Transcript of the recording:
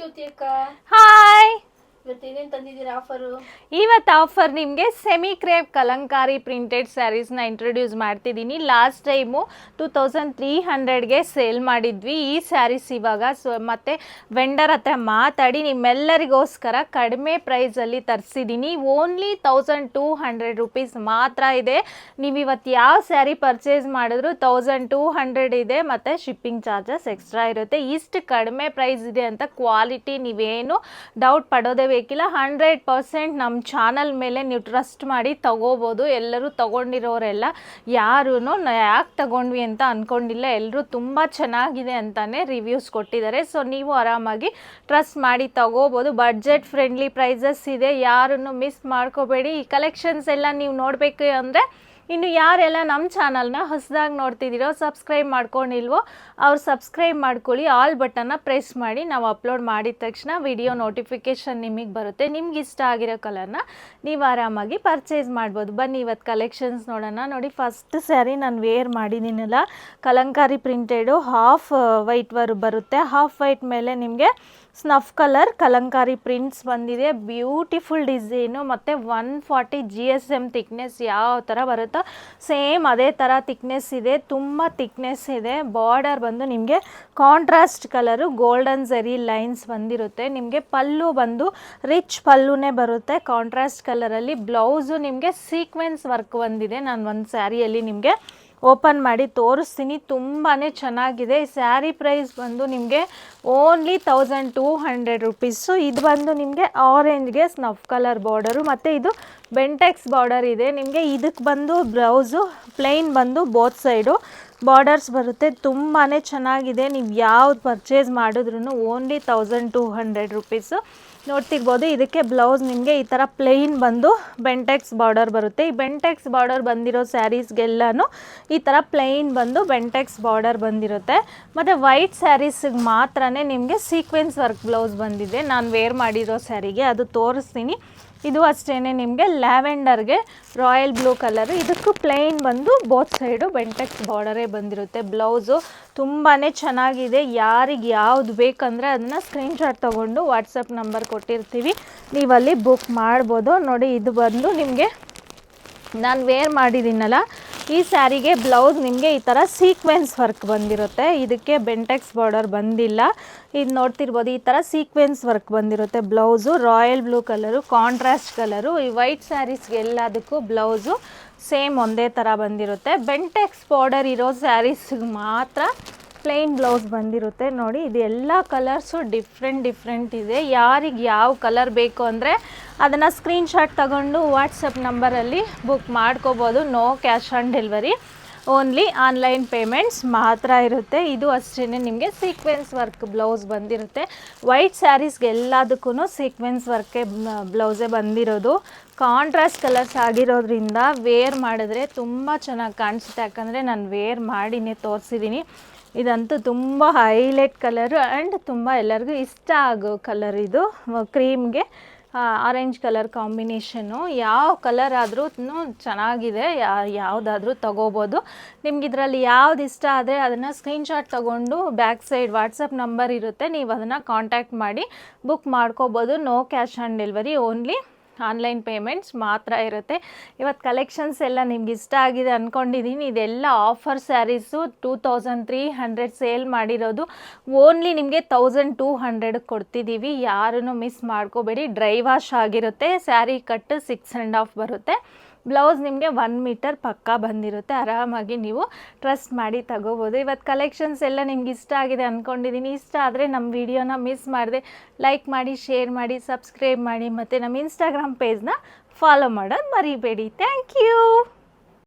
होती है का ಇವತ್ತು ಆಫರ್ ನಿಮಗೆ ಸೆಮಿ ಕ್ರೇಪ್ ಕಲಂಕಾರಿ ಪ್ರಿಂಟೆಡ್ ಸ್ಯಾರೀಸ್ನ ಇಂಟ್ರೊಡ್ಯೂಸ್ ಮಾಡ್ತಿದ್ದೀನಿ. Last time two thousand three ಹಂಡ್ರೆಡ್ಗೆ sale ಮಾಡಿದ್ವಿ. ಈ ಸ್ಯಾರೀಸ್ ಇವಾಗ ಸೊ ಮತ್ತು ವೆಂಡರ್ ಹತ್ರ ಮಾತಾಡಿ ನಿಮ್ಮೆಲ್ಲರಿಗೋಸ್ಕರ ಕಡಿಮೆ ಪ್ರೈಸಲ್ಲಿ ತರಿಸಿದ್ದೀನಿ only thousand two hundred rupees ಮಾತ್ರ ಇದೆ. ನೀವು ಇವತ್ತು ಯಾವ ಸ್ಯಾರಿ ಪರ್ಚೇಸ್ ಮಾಡಿದ್ರು ತೌಸಂಡ್ ಟೂ ಹಂಡ್ರೆಡ್ ಇದೆ, ಮತ್ತು ಶಿಪ್ಪಿಂಗ್ ಚಾರ್ಜಸ್ ಎಕ್ಸ್ಟ್ರಾ ಇರುತ್ತೆ. ಇಷ್ಟು ಕಡಿಮೆ ಪ್ರೈಸ್ ಇದೆ ಅಂತ ಕ್ವಾಲಿಟಿ ನೀವೇನು ಡೌಟ್ ಪಡೋದೇ ಬೇಕಿಲ್ಲ ಹಂಡ್ರೆಡ್ ಪರ್ಸೆಂಟ್ ನಮ್ಮ ಚಾನಲ್ ಮೇಲೆ ನೀವು ಟ್ರಸ್ಟ್ ಮಾಡಿ ತಗೋಬೋದು. ಎಲ್ಲರೂ ತಗೊಂಡಿರೋರೆಲ್ಲ ಯಾರೂ ಯಾಕೆ ತಗೊಂಡ್ವಿ ಅಂತ ಅಂದ್ಕೊಂಡಿಲ್ಲ ಎಲ್ಲರೂ ತುಂಬ ಚೆನ್ನಾಗಿದೆ ಅಂತಲೇ ರಿವ್ಯೂಸ್ ಕೊಟ್ಟಿದ್ದಾರೆ. ಸೊ, ನೀವು ಆರಾಮಾಗಿ ಟ್ರಸ್ಟ್ ಮಾಡಿ ತಗೋಬೋದು. ಬಡ್ಜೆಟ್ ಫ್ರೆಂಡ್ಲಿ ಪ್ರೈಸಸ್ ಇದೆ. ಯಾರನ್ನು ಮಿಸ್ ಮಾಡ್ಕೋಬೇಡಿ. ಈ ಕಲೆಕ್ಷನ್ಸ್ ಎಲ್ಲ ನೀವು ನೋಡಬೇಕು ಅಂದರೆ ಇನ್ನು ಯಾರೆಲ್ಲ ನಮ್ಮ ಚಾನಲ್ನ ಹೊಸದಾಗಿ ನೋಡ್ತಿದ್ದೀರೋ ಸಬ್ಸ್ಕ್ರೈಬ್ ಮಾಡ್ಕೊಂಡಿಲ್ವೋ ಅವ್ರು ಸಬ್ಸ್ಕ್ರೈಬ್ ಮಾಡ್ಕೊಳ್ಳಿ. ಆಲ್ ಬಟನ್ನ ಪ್ರೆಸ್ ಮಾಡಿ. ನಾವು ಅಪ್ಲೋಡ್ ಮಾಡಿದ ತಕ್ಷಣ ವಿಡಿಯೋ ನೋಟಿಫಿಕೇಷನ್ ನಿಮಗೆ ಬರುತ್ತೆ. ನಿಮ್ಗೆ ಇಷ್ಟ ಆಗಿರೋ ಕಲರ್ನ ನೀವು ಆರಾಮಾಗಿ ಪರ್ಚೇಸ್ ಮಾಡ್ಬೋದು. ಬನ್ನಿ ಇವತ್ತು ಕಲೆಕ್ಷನ್ಸ್ ನೋಡೋಣ. ನೋಡಿ, ಫಸ್ಟ್ ಸ್ಯಾರಿ ನಾನು ವೇರ್ ಮಾಡಿದ್ದೀನಲ್ಲ ಕಲಂಕಾರಿ ಪ್ರಿಂಟೆಡು ಹಾಫ್ ವೈಟ್ ವರ್ ಬರುತ್ತೆ. ಹಾಫ್ ವೈಟ್ ಮೇಲೆ ನಿಮಗೆ ಸ್ನಫ್ ಕಲರ್ ಕಲಂಕಾರಿ ಪ್ರಿಂಟ್ಸ್ ಬಂದಿದೆ. ಬ್ಯೂಟಿಫುಲ್ ಡಿಸೈನು ಮತ್ತು one forty G S M thickness ಯಾವ ಥರ ಬರುತ್ತೋ ಸೇಮ್ ಅದೇ ಥರ ತಿಕ್ನೆಸ್ ಇದೆ, ತುಂಬ ತಿಕ್ನೆಸ್ ಇದೆ. ಬಾರ್ಡರ್ ಬಂದು ನಿಮಗೆ contrast colour golden zari lines ಬಂದಿರುತ್ತೆ. ನಿಮಗೆ ಪಲ್ಲು ಬಂದು ರಿಚ್ ಪಲ್ಲುನೇ ಬರುತ್ತೆ. ಕಾಂಟ್ರಾಸ್ಟ್ ಕಲರಲ್ಲಿ ಬ್ಲೌಸು ನಿಮಗೆ ಸೀಕ್ವೆನ್ಸ್ ವರ್ಕ್ ಬಂದಿದೆ. ನಾನು ಒಂದು ಸ್ಯಾರಿಯಲ್ಲಿ ನಿಮಗೆ ಓಪನ್ ಮಾಡಿ ತೋರಿಸ್ತೀನಿ ತುಂಬಾ ಚೆನ್ನಾಗಿದೆ. ಈ ಸ್ಯಾರಿ ಪ್ರೈಸ್ ಬಂದು ನಿಮಗೆ only thousand two hundred rupees ಇದು ಬಂದು ನಿಮಗೆ ಆರೆಂಜ್ಗೆ ಸ್ನಫ್ ಕಲರ್ ಬಾರ್ಡರು ಮತ್ತು ಇದು ಬೆಂಟೆಕ್ಸ್ ಬಾರ್ಡರ್ ಇದೆ. ನಿಮಗೆ ಇದಕ್ಕೆ ಬಂದು ಬ್ಲೌಸು ಪ್ಲೈನ್ ಬಂದು ಬೋತ್ ಸೈಡು ಬಾರ್ಡರ್ಸ್ ಬರುತ್ತೆ. ತುಂಬಾ ಚೆನ್ನಾಗಿದೆ. ನೀವು ಯಾವ್ದು ಪರ್ಚೇಸ್ ಮಾಡಿದ್ರೂ only thousand two hundred rupees ನೋಡ್ತಿರ್ಬೋದು, ಇದಕ್ಕೆ ಬ್ಲೌಸ್ ನಿಮಗೆ ಈ ಥರ ಪ್ಲೈನ್ ಬಂದು ಬೆಂಟೆಕ್ಸ್ ಬಾರ್ಡರ್ ಬರುತ್ತೆ. ಈ ಬೆಂಟೆಕ್ಸ್ ಬಾರ್ಡರ್ ಬಂದಿರೋ ಸ್ಯಾರೀಸ್ಗೆಲ್ಲನೂ ಈ ಥರ ಪ್ಲೈನ್ ಬಂದು ಬೆಂಟೆಕ್ಸ್ ಬಾರ್ಡರ್ ಬಂದಿರುತ್ತೆ. ಮತ್ತು ವೈಟ್ ಸ್ಯಾರೀಸಿಗೆ ಮಾತ್ರ ನಿಮಗೆ ಸೀಕ್ವೆನ್ಸ್ ವರ್ಕ್ ಬ್ಲೌಸ್ ಬಂದಿದೆ. ನಾನು ವೇರ್ ಮಾಡಿರೋ ಸ್ಯಾರಿಗೆ, ಅದು ತೋರಿಸ್ತೀನಿ. ಇದು ಅಷ್ಟೇ ನಿಮಗೆ ಲ್ಯಾವೆಂಡರ್ಗೆ ರಾಯಲ್ ಬ್ಲೂ ಕಲರು. ಇದಕ್ಕೂ ಪ್ಲೈನ್ ಬಂದು ಬೋತ್ ಸೈಡು ಬೆಂಟೆಕ್ಸ್ ಬಾರ್ಡರೇ ಬಂದಿರುತ್ತೆ. ಬ್ಲೌಸು ತುಂಬಾ ಚೆನ್ನಾಗಿದೆ. ಯಾರಿಗೆ ಯಾವ್ದು ಬೇಕಂದರೆ ಅದನ್ನು ಸ್ಕ್ರೀನ್ಶಾಟ್ ತೊಗೊಂಡು ವಾಟ್ಸಪ್ ನಂಬರ್ ಕೊಟ್ಟಿರ್ತೀವಿ. ನೀವಲ್ಲಿ ಬುಕ್ ಮಾಡ್ಬೋದು. ನೋಡಿ, ಇದು ಬಂದು ನಿಮಗೆ ನಾನು ವೇರ್ ಮಾಡಿದ್ದೀನಲ್ಲ ಈ ಸ್ಯಾರಿಗೆ ಬ್ಲೌಸ್ ನಿಮಗೆ ಈ ಥರ ಸೀಕ್ವೆನ್ಸ್ ವರ್ಕ್ ಬಂದಿರುತ್ತೆ. ಇದಕ್ಕೆ ಬೆಂಟೆಕ್ಸ್ ಬಾರ್ಡರ್ ಬಂದಿಲ್ಲ. ಇದು ನೋಡ್ತಿರ್ಬೋದು ಈ ಥರ ಸೀಕ್ವೆನ್ಸ್ ವರ್ಕ್ ಬಂದಿರುತ್ತೆ blouse, royal blue colour, contrast colour, ಈ ವೈಟ್ ಸ್ಯಾರೀಸ್ಗೆ ಎಲ್ಲದಕ್ಕೂ ಬ್ಲೌಸು ಸೇಮ್ ಒಂದೇ ಥರ ಬಂದಿರುತ್ತೆ. ಬೆಂಟೆಕ್ಸ್ ಬಾರ್ಡರ್ ಇರೋ ಸ್ಯಾರೀಸ್ಗೆ ಮಾತ್ರ ಪ್ಲೈನ್ ಬ್ಲೌಸ್ ಬಂದಿರುತ್ತೆ ನೋಡಿ, ಇದು ಎಲ್ಲ ಕಲರ್ಸು ಡಿಫ್ರೆಂಟ್ ಡಿಫ್ರೆಂಟ್ ಇದೆ. ಯಾರಿಗೆ ಯಾವ ಕಲರ್ ಬೇಕು ಅಂದರೆ ಅದನ್ನು ಸ್ಕ್ರೀನ್ಶಾಟ್ ತಗೊಂಡು ವಾಟ್ಸಪ್ ನಂಬರಲ್ಲಿ ಬುಕ್ ಮಾಡ್ಕೋಬೋದು. No cash on delivery only online payments ಮಾತ್ರ ಇರುತ್ತೆ. ಇದು ಅಷ್ಟೇ ನಿಮಗೆ ಸೀಕ್ವೆನ್ಸ್ ವರ್ಕ್ ಬ್ಲೌಸ್ ಬಂದಿರುತ್ತೆ. ವೈಟ್ ಸ್ಯಾರೀಸ್ಗೆ ಎಲ್ಲದಕ್ಕೂ ಸೀಕ್ವೆನ್ಸ್ ವರ್ಕೆ ಬ್ಲೌಸೇ ಬಂದಿರೋದು. ಕಾಂಟ್ರಾಸ್ಟ್ ಕಲರ್ಸ್ ಆಗಿರೋದ್ರಿಂದ ವೇರ್ ಮಾಡಿದ್ರೆ ತುಂಬ ಚೆನ್ನಾಗಿ ಕಾಣಿಸುತ್ತೆ. ಯಾಕಂದರೆ ನಾನು ವೇರ್ ಮಾಡಿನೇ ತೋರಿಸಿದ್ದೀನಿ ಇದಂತೂ ತುಂಬ ಹೈಲೈಟ್ ಕಲರು ಆ್ಯಂಡ್ ತುಂಬ ಎಲ್ಲರಿಗೂ ಇಷ್ಟ ಆಗೋ ಕಲರ್ ಇದು. ಕ್ರೀಮ್ಗೆ ಆರೆಂಜ್ ಕಲರ್ ಕಾಂಬಿನೇಷನ್ನು ಯಾವ ಕಲರ್ ಆದರೂ ಚೆನ್ನಾಗಿದೆ. ಯಾವುದಾದ್ರೂ ತೊಗೋಬೋದು. ನಿಮ್ಗೆ ಇದರಲ್ಲಿ ಯಾವ್ದು ಇಷ್ಟ ಆದರೆ ಅದನ್ನು ಸ್ಕ್ರೀನ್ಶಾಟ್ ತೊಗೊಂಡು ಬ್ಯಾಕ್ ಸೈಡ್ ವಾಟ್ಸಪ್ ನಂಬರ್ ಇರುತ್ತೆ. ನೀವು ಅದನ್ನು ಕಾಂಟ್ಯಾಕ್ಟ್ ಮಾಡಿ ಬುಕ್ ಮಾಡ್ಕೋಬೋದು. No cash on delivery only online payments ಮಾತ್ರ ಇರುತ್ತೆ. ಇವತ್ತು ಕಲೆಕ್ಷನ್ಸ್ ಎಲ್ಲ ನಿಮ್ಗೆ ಇಷ್ಟ ಆಗಿದೆ ಅಂದ್ಕೊಂಡಿದ್ದೀನಿ ಇದೆಲ್ಲ offer sarees two thousand three hundred sale ಮಾಡಿರೋದು. ಓನ್ಲಿ ನಿಮಗೆ ತೌಸಂಡ್ ಟೂ ಹಂಡ್ರೆಡ್ ಕೊಡ್ತಿದ್ದೀವಿ ಯಾರನ್ನು ಮಿಸ್ ಮಾಡ್ಕೋಬೇಡಿ. ಡ್ರೈ ವಾಶ್ ಆಗಿರುತ್ತೆ. Sari cut six and half ಬರುತ್ತೆ. ಬ್ಲೌಸ್ ನಿಮಗೆ ಒನ್ ಮೀಟರ್ ಪಕ್ಕಾ ಬಂದಿರುತ್ತೆ. ಆರಾಮಾಗಿ ನೀವು ಟ್ರಸ್ಟ್ ಮಾಡಿ ತಗೋಬೋದು. ಇವತ್ತು ಕಲೆಕ್ಷನ್ಸ್ ಎಲ್ಲ ನಿಮ್ಗೆ ಇಷ್ಟ ಆಗಿದೆ ಅಂದ್ಕೊಂಡಿದ್ದೀನಿ ಇಷ್ಟ ಆದರೆ ನಮ್ಮ ವಿಡಿಯೋನ ಮಿಸ್ ಮಾಡಿದೆ. ಲೈಕ್ ಮಾಡಿ ಶೇರ್ ಮಾಡಿ ಸಬ್ಸ್ಕ್ರೈಬ್ ಮಾಡಿ ಮತ್ತು ನಮ್ಮ ಇನ್ಸ್ಟಾಗ್ರಾಮ್ ಪೇಜ್ನ ಫಾಲೋ ಮಾಡೋದು ಮರಿಬೇಡಿ. Thank you